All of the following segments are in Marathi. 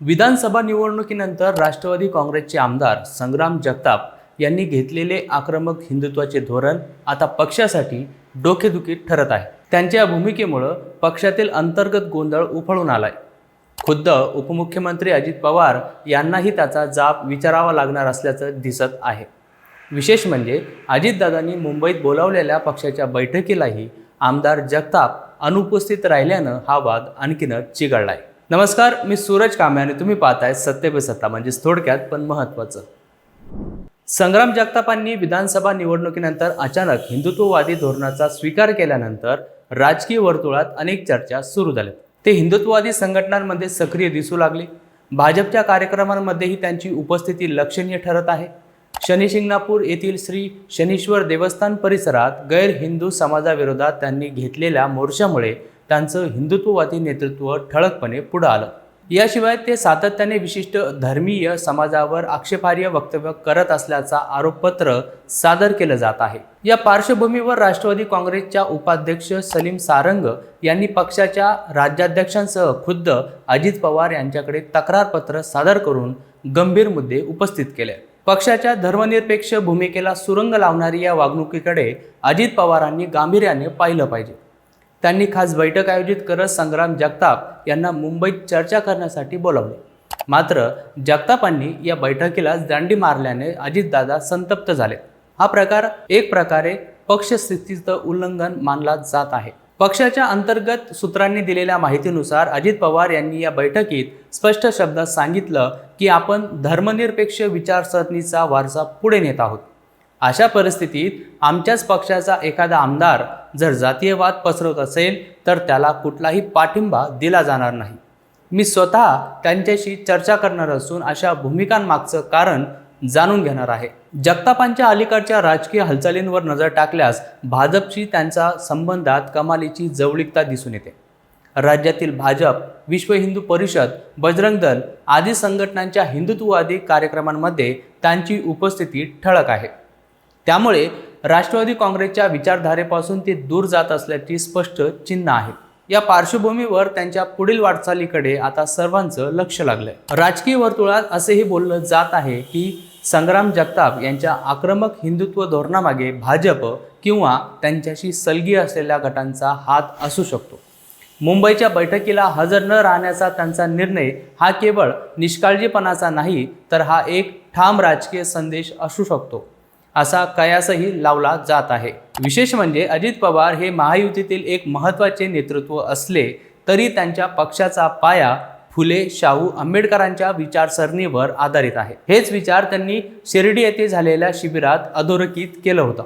विधानसभा निवडणुकीनंतर राष्ट्रवादी काँग्रेसचे आमदार संग्राम जगताप यांनी घेतलेले आक्रमक हिंदुत्वाचे धोरण आता पक्षासाठी डोकेदुखी ठरत आहे. त्यांच्या भूमिकेमुळं पक्षातील अंतर्गत गोंधळ उफळून आलाय. खुद्द उपमुख्यमंत्री अजित पवार यांनाही त्याचा जाब विचारावा लागणार असल्याचं दिसत आहे. विशेष म्हणजे अजितदादांनी मुंबईत बोलावलेल्या पक्षाच्या बैठकीलाही आमदार जगताप अनुपस्थित राहिल्यानं हा वाद आणखीनच चिघळलाय. नमस्कार मी सूरज कांबळे आणि तुम्ही पाहताय सत्ते पे सत्ता म्हणजेच थोडक्यात पण महत्त्वाचं. संग्राम जगतापांनी विधानसभा निवडणुकीनंतर अचानक हिंदुत्ववादी धोरणाचा स्वीकार केल्यानंतर राजकीय वर्तुळात अनेक चर्चा सुरू झाल्या ते हिंदुत्ववादी संघटनांमध्ये सक्रिय दिसू लागले. भाजपच्या कार्यक्रमांमध्येही त्यांची उपस्थिती लक्षणीय ठरत आहे. शनिशिंगणापूर येथील श्री शनीश्वर देवस्थान परिसरात गैर हिंदू समाजाविरोधात त्यांनी घेतलेल्या मोर्चामुळे त्यांचं हिंदुत्ववादी नेतृत्व ठळकपणे पुढं आलं. याशिवाय ते सातत्याने विशिष्ट धर्मीय समाजावर आक्षेपार्ह वक्तव्य करत असल्याचा आरोपपत्र सादर केलं जात आहे. या पार्श्वभूमीवर राष्ट्रवादी काँग्रेसच्या उपाध्यक्ष सलीम सारंग यांनी पक्षाच्या राज्याध्यक्षांसह खुद्द अजित पवार यांच्याकडे तक्रारपत्र सादर करून गंभीर मुद्दे उपस्थित केले. पक्षाच्या धर्मनिरपेक्ष भूमिकेला सुरंग लावणारी या वागणुकीकडे अजित पवारांनी गांभीर्याने पाहिलं पाहिजे. त्यांनी खास बैठक आयोजित करत संग्राम जगताप यांना मुंबईत चर्चा करण्यासाठी बोलावले. मात्र जगतापांनी या बैठकीला दांडी मारल्याने अजितदादा संतप्त झाले. हा प्रकार एक प्रकारे पक्षस्थितीचं उल्लंघन मानला जात आहे. पक्षाच्या अंतर्गत सूत्रांनी दिलेल्या माहितीनुसार अजित पवार यांनी या बैठकीत स्पष्ट शब्दात सांगितलं की आपण धर्मनिरपेक्ष विचारसरणीचा वारसा पुढे नेत आहोत. अशा परिस्थितीत आमच्याच पक्षाचा एखादा आमदार जर जातीयवाद पसरवत असेल तर त्याला कुठलाही पाठिंबा दिला जाणार नाही. मी स्वतः त्यांच्याशी चर्चा करणार असून अशा भूमिकांमागचं कारण जाणून घेणार आहे. जगतापांच्या अलीकडच्या राजकीय हालचालींवर नजर टाकल्यास भाजपशी त्यांचा संबंधात कमालीची जवळीकता दिसून येते. राज्यातील भाजप विश्व हिंदू परिषद बजरंग दल आदी संघटनांच्या हिंदुत्ववादी कार्यक्रमांमध्ये त्यांची उपस्थिती ठळक आहे. त्यामुळे राष्ट्रवादी काँग्रेसच्या विचारधारेपासून ते दूर जात असल्याची स्पष्ट चिन्ह आहेत या पार्श्वभूमीवर त्यांच्या पुढील वाटचालीकडे आता सर्वांचं लक्ष लागलंय. राजकीय वर्तुळात असेही बोललं जात आहे की संग्राम जगताप यांच्या आक्रमक हिंदुत्व धोरणामागे भाजप किंवा त्यांच्याशी सलगी असलेल्या गटांचा हात असू शकतो. मुंबईच्या बैठकीला हजर न राहण्याचा त्यांचा निर्णय हा केवळ निष्काळजीपणाचा नाही तर हा एक ठाम राजकीय संदेश असू शकतो. असा कयासही लावला जात आहे. विशेष म्हणजे अजित पवार हे महायुतीतील एक महत्त्वाचे नेतृत्व असले तरी त्यांच्या पक्षाचा पाया फुले शाहू आंबेडकरांच्या विचारसरणीवर आधारित आहे. हेच विचार त्यांनी शिर्डी येथे झालेल्या शिबिरात अधोरेखित केलं होतं.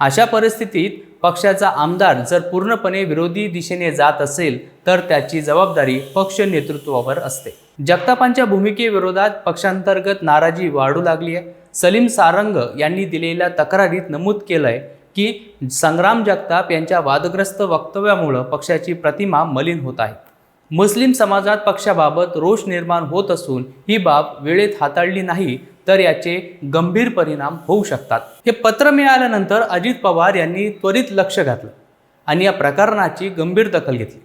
अशा परिस्थितीत पक्षाचा आमदार जर पूर्णपणे विरोधी दिशेने जात असेल तर त्याची जबाबदारी पक्ष नेतृत्वावर असते. जगतापांच्या भूमिकेविरोधात पक्षांतर्गत नाराजी वाढू लागली आहे. सलीम सारंग यांनी दिलेल्या तक्रारीत नमूद केलं आहे की संग्राम जगताप यांच्या वादग्रस्त वक्तव्यामुळं पक्षाची प्रतिमा मलिन होत आहे. मुस्लिम समाजात पक्षाबाबत रोष निर्माण होत असून ही बाब वेळेत हाताळली नाही तर याचे गंभीर परिणाम होऊ शकतात. हे पत्र मिळाल्यानंतर अजित पवार यांनी त्वरित लक्ष घातलं आणि या प्रकरणाची गंभीर दखल घेतली.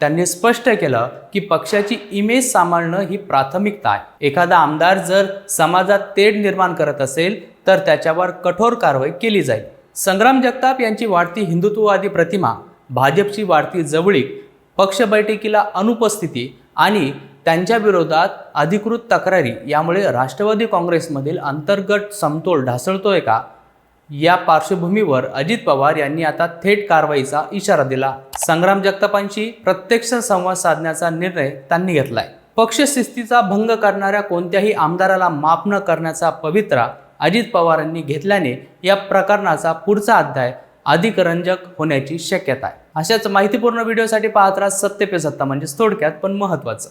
त्यांनी स्पष्ट केलं की पक्षाची इमेज सांभाळणं ही प्राथमिकता आहे. एखादा आमदार जर समाजात तेढ निर्माण करत असेल तर त्याच्यावर कठोर कारवाई केली जाईल. संग्राम जगताप यांची वाढती हिंदुत्ववादी प्रतिमा भाजपची वाढती जवळीक पक्ष बैठकीला अनुपस्थिती आणि त्यांच्या विरोधात अधिकृत तक्रारी यामुळे राष्ट्रवादी काँग्रेसमधील अंतर्गत समतोल ढासळतोय का? या पार्श्वभूमीवर अजित पवार यांनी आता थेट कारवाईचा इशारा दिला. संग्राम जगतापांशी प्रत्यक्ष संवाद साधण्याचा निर्णय त्यांनी घेतलाय. पक्षशिस्तीचा भंग करणाऱ्या कोणत्याही आमदाराला माफ न करण्याचा पवित्रा अजित पवारांनी घेतल्याने या प्रकरणाचा पुढचा अध्याय अधिक रंजक होण्याची शक्यता आहे. अशाच माहितीपूर्ण व्हिडिओसाठी पाहत राहा सत्य पे सत्ता म्हणजेच थोडक्यात पण महत्त्वाचं.